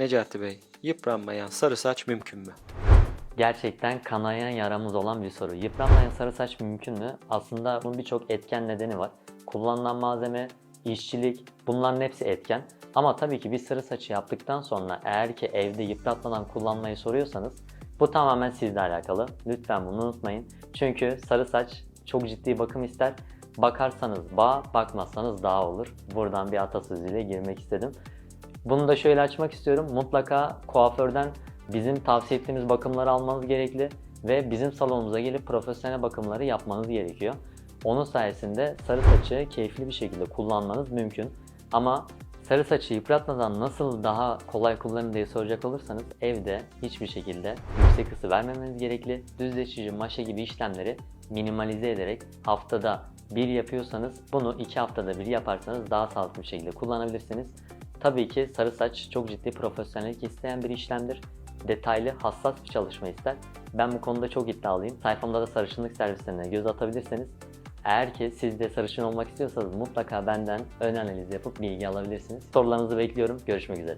Necati Bey, yıpranmayan sarı saç mümkün mü? Gerçekten kanayan yaramız olan bir soru. Yıpranmayan sarı saç mümkün mü? Aslında bunun birçok etken nedeni var. Kullanılan malzeme, işçilik bunların hepsi etken. Ama tabii ki bir sarı saçı yaptıktan sonra eğer ki evde yıpratmadan kullanmayı soruyorsanız bu tamamen sizle alakalı. Lütfen bunu unutmayın. Çünkü sarı saç çok ciddi bakım ister. Bakarsanız bağ, bakmazsanız dağ olur. Buradan bir atasözüyle girmek istedim. Bunu da şöyle açmak istiyorum. Mutlaka kuaförden bizim tavsiye ettiğimiz bakımları almanız gerekli ve bizim salonumuza gelip profesyonel bakımları yapmanız gerekiyor. Onun sayesinde sarı saçı keyifli bir şekilde kullanmanız mümkün. Ama sarı saçı yıpratmadan nasıl daha kolay kullanır diye soracak olursanız evde hiçbir şekilde yüksek ısı vermemeniz gerekli. Düzleşici, maşa gibi işlemleri minimalize ederek haftada bir yapıyorsanız bunu iki haftada bir yaparsanız daha sağlıklı bir şekilde kullanabilirsiniz. Tabii ki sarı saç çok ciddi profesyonellik isteyen bir işlemdir. Detaylı, hassas bir çalışma ister. Ben bu konuda çok iddialıyım. Sayfamda da sarışınlık servislerine göz atabilirseniz. Eğer ki siz de sarışın olmak istiyorsanız mutlaka benden ön analiz yapıp bilgi alabilirsiniz. Sorularınızı bekliyorum. Görüşmek üzere.